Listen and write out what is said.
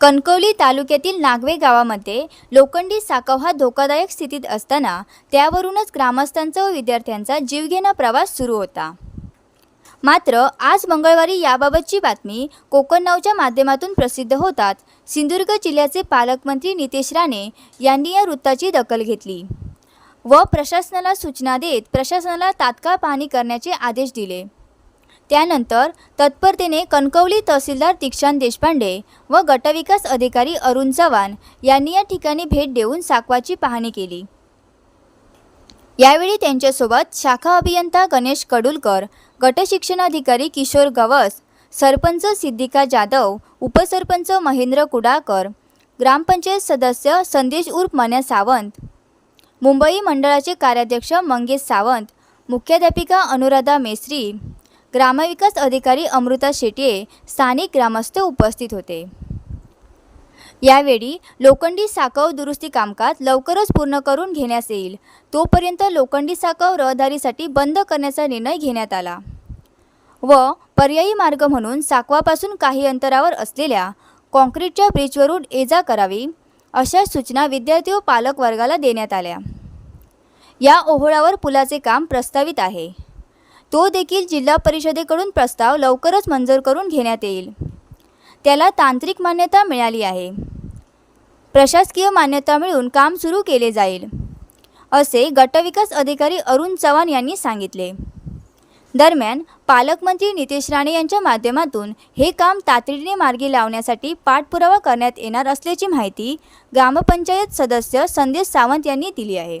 कणकवली तालुक्यातील नागवे गावामध्ये लोखंडी साकव हा धोकादायक स्थितीत असताना त्यावरूनच ग्रामस्थांचा व विद्यार्थ्यांचा जीवघेणा प्रवास सुरू होता. मात्र आज मंगळवारी याबाबतची बातमी कोकण नावच्या माध्यमातून प्रसिद्ध होतात. सिंधुदुर्ग जिल्ह्याचे पालकमंत्री नितेश राणे यांनी या वृत्ताची दखल घेतली व प्रशासनाला सूचना देत प्रशासनाला तात्काळ पाहणी करण्याचे आदेश दिले. त्यानंतर तत्परतेने कणकवली तहसीलदार दीक्षांत देशपांडे व गटविकास अधिकारी अरुण चव्हाण यांनी या ठिकाणी भेट देऊन साकवाची पाहणी केली. यावेळी त्यांच्यासोबत शाखा अभियंता गणेश कडुलकर गटशिक्षणाधिकारी किशोर गवस सरपंच सिद्धिका जाधव उपसरपंच महेंद्र कुडाकर ग्रामपंचायत सदस्य संदेश उर्फ मन्या सावंत मुंबई मंडळाचे कार्याध्यक्ष मंगेश सावंत मुख्याध्यापिका अनुराधा मेस्त्री ग्रामविकास अधिकारी अमृता शेट्ये स्थानिक ग्रामस्थ उपस्थित होते. यावेळी लोखंडी साकव दुरुस्ती कामकाज लवकरच पूर्ण करून घेण्यास येईल. तोपर्यंत लोखंडी साकव रहदारीसाठी बंद करण्याचा निर्णय घेण्यात आला. व पर्यायी मार्ग म्हणून साकवापासून काही अंतरावर असलेल्या कॉन्क्रीटच्या ब्रिजवरून ये जा करावी अशा सूचना विद्यार्थी व पालक वर्गाला देण्यात आल्या. या ओहोळावर पुलाचे काम प्रस्तावित आहे. तो देखील जिल्हा परिषदेकडून प्रस्ताव लवकरच मंजूर करून घेण्यात येईल. त्याला तांत्रिक मान्यता मिळाली आहे. प्रशासकीय मान्यता मिळून काम सुरू केले जाईल असे गटविकास अधिकारी अरुण चव्हाण यांनी सांगितले. दरम्यान पालकमंत्री नितेश राणे यांच्या माध्यमातून हे काम तातडीने मार्गी लावण्यासाठी पाठपुरावा करण्यात येणार असल्याची माहिती ग्रामपंचायत सदस्य संदेश सावंत यांनी दिली आहे.